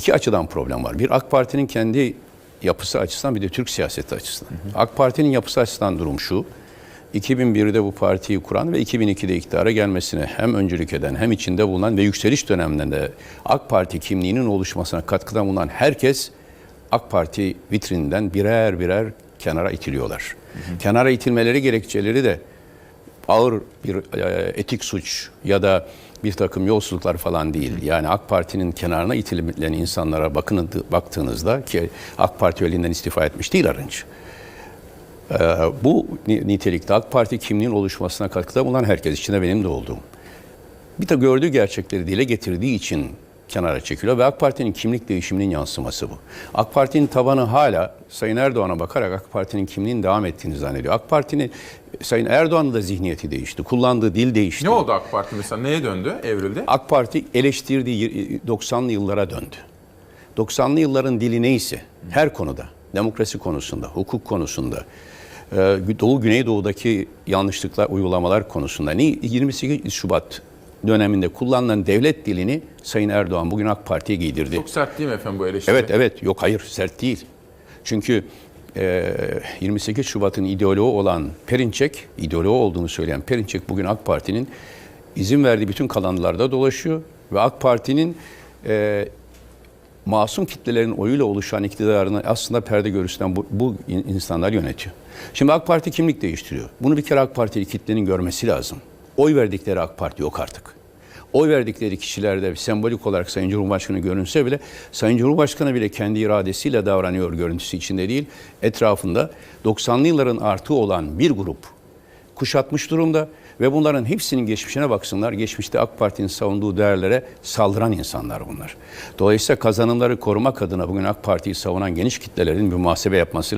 iki açıdan problem var. Bir AK Parti'nin kendi yapısı açısından bir de Türk siyaseti açısından. AK Parti'nin yapısı açısından durum şu. 2001'de bu partiyi kuran ve 2002'de iktidara gelmesine hem öncülük eden hem içinde bulunan ve yükseliş dönemlerinde AK Parti kimliğinin oluşmasına katkıda bulunan herkes AK Parti vitrininden birer birer kenara itiliyorlar. Kenara itilmeleri gerekçeleri de ağır bir e, etik suç ya da bir takım yolsuzluklar falan değil. Yani AK Parti'nin kenarına itilen insanlara bakın baktığınızda ki AK Parti elinden istifa etmiş değil Arınç. Ee, bu ni- nitelikte AK Parti kimliğin oluşmasına katkıda bulunan herkes içinde benim de olduğum. Bir de gördüğü gerçekleri dile getirdiği için kenara çekiliyor ve AK Parti'nin kimlik değişiminin yansıması bu. AK Parti'nin tabanı hala Sayın Erdoğan'a bakarak AK Parti'nin kimliğinin devam ettiğini zannediyor. AK Parti'nin Sayın Erdoğan'ın da zihniyeti değişti. Kullandığı dil değişti. Ne oldu AK Parti mesela? Neye döndü? Evrildi? AK Parti eleştirdiği 90'lı yıllara döndü. 90'lı yılların dili neyse her konuda, demokrasi konusunda, hukuk konusunda, e, Doğu Güneydoğu'daki yanlışlıklar, uygulamalar konusunda ne 28 Şubat döneminde kullanılan devlet dilini Sayın Erdoğan bugün AK Parti'ye giydirdi. Çok sert değil mi efendim bu eleştiri? Evet evet yok hayır sert değil. Çünkü e, 28 Şubat'ın ideoloğu olan Perinçek, ideoloğu olduğunu söyleyen Perinçek bugün AK Parti'nin izin verdiği bütün kalanlarda dolaşıyor ve AK Parti'nin e, masum kitlelerin oyuyla oluşan iktidarını aslında perde görüsünden bu, bu in- insanlar yönetiyor. Şimdi AK Parti kimlik değiştiriyor. Bunu bir kere AK Partili kitlenin görmesi lazım. Oy verdikleri AK Parti yok artık. Oy verdikleri kişilerde sembolik olarak Sayın Cumhurbaşkanı görünse bile Sayın Cumhurbaşkanı bile kendi iradesiyle davranıyor görüntüsü içinde değil. Etrafında 90'lı yılların artığı olan bir grup kuşatmış durumda ve bunların hepsinin geçmişine baksınlar. Geçmişte AK Parti'nin savunduğu değerlere saldıran insanlar bunlar. Dolayısıyla kazanımları korumak adına bugün AK Parti'yi savunan geniş kitlelerin bir muhasebe yapması